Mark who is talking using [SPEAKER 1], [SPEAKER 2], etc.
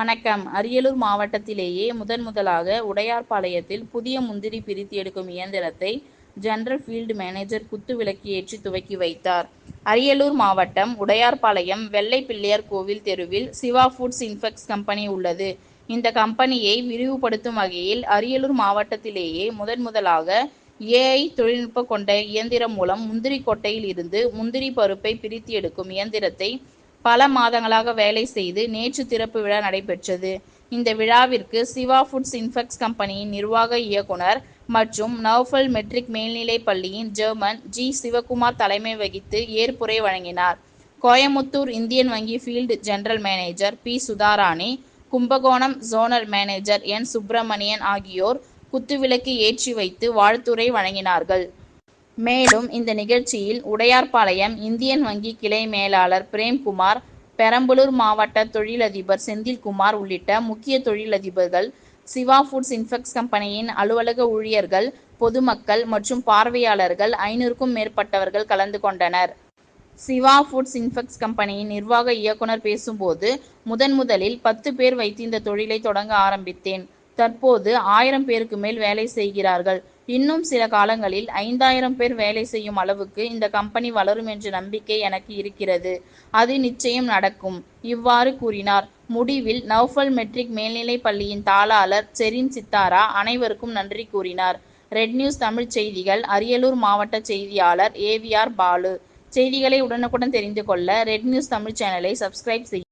[SPEAKER 1] வணக்கம் அரியலூர் மாவட்டத்திலேயே முதன் முதலாக உடையார்பாளையத்தில் புதிய முந்திரி பிரித்து எடுக்கும் இயந்திரத்தை ஜெனரல் ஃபீல்டு மேனேஜர் குத்து விளக்கியேற்றி துவக்கி வைத்தார். அரியலூர் மாவட்டம் உடையார்பாளையம் வெள்ளை பிள்ளையார் கோவில் தெருவில் சிவா ஃபுட்ஸ் இன்ஃபெக்ஸ் கம்பெனி உள்ளது. இந்த கம்பெனியை விரிவுபடுத்தும் வகையில் அரியலூர் மாவட்டத்திலேயே முதன் முதலாக ஏ.ஐ. தொழில்நுட்பம் கொண்ட இயந்திரம் மூலம் முந்திரி கொட்டையில் இருந்து முந்திரி பருப்பை பிரித்து எடுக்கும் இயந்திரத்தை பல மாதங்களாக வேலை செய்து நேற்று திறப்பு விழா நடைபெற்றது. இந்த விழாவிற்கு சிவா ஃபுட்ஸ் இன்ஃபெக்ஸ் கம்பெனியின் நிர்வாக இயக்குனர் மற்றும் நவ்ஃபல் மெட்ரிக் மேல்நிலைப் பள்ளியின் ஜெர்மன் ஜி. சிவகுமார் தலைமை வகித்து ஏற்புரை வழங்கினார். கோயமுத்தூர் இந்தியன் வங்கி field general manager P. Sudharani, Kumbakonam zonal manager N. Subramanian ஆகியோர் குத்துவிளக்கு ஏற்றி வைத்து வாழ்த்துரை வழங்கினார்கள். மேலும் இந்த நிகழ்ச்சியில் உடையார்பாளையம் இந்தியன் வங்கி கிளை மேலாளர் பிரேம்குமார், பெரம்பலூர் மாவட்ட தொழிலதிபர் செந்தில்குமார் உள்ளிட்ட முக்கிய தொழிலதிபர்கள், சிவா ஃபுட்ஸ் இன்ஃபெக்ஸ் கம்பெனியின் அலுவலக ஊழியர்கள், பொதுமக்கள் மற்றும் பார்வையாளர்கள் ஐநூறுக்கும் மேற்பட்டவர்கள் கலந்து கொண்டனர். சிவா ஃபுட்ஸ் இன்ஃபெக்ஸ் கம்பெனியின் நிர்வாக இயக்குனர் பேசும்போது, முதன் முதலில் பத்து பேர் வைத்து இந்த தொழிலை தொடங்க ஆரம்பித்தேன். தற்போது ஆயிரம் பேருக்கு மேல் வேலை செய்கிறார்கள். இன்னும் சில காலங்களில் ஐந்தாயிரம் பேர் வேலை செய்யும் அளவுக்கு இந்த கம்பெனி வளரும் என்ற நம்பிக்கை எனக்கு இருக்கிறது. அது நிச்சயம் நடக்கும். இவ்வாறு கூறினார். முடிவில் நௌஃபல் மெட்ரிக் மேல்நிலைப் பள்ளியின் தாளாளர் செரின் சித்தாரா அனைவருக்கும் நன்றி கூறினார். ரெட் நியூஸ் தமிழ் செய்திகள் அரியலூர் மாவட்ட செய்தியாளர் ஏவிஆர் பாலு. செய்திகளை உடனுக்குடன் தெரிந்து கொள்ள ரெட் நியூஸ் தமிழ் சேனலை சப்ஸ்கிரைப் செய்ய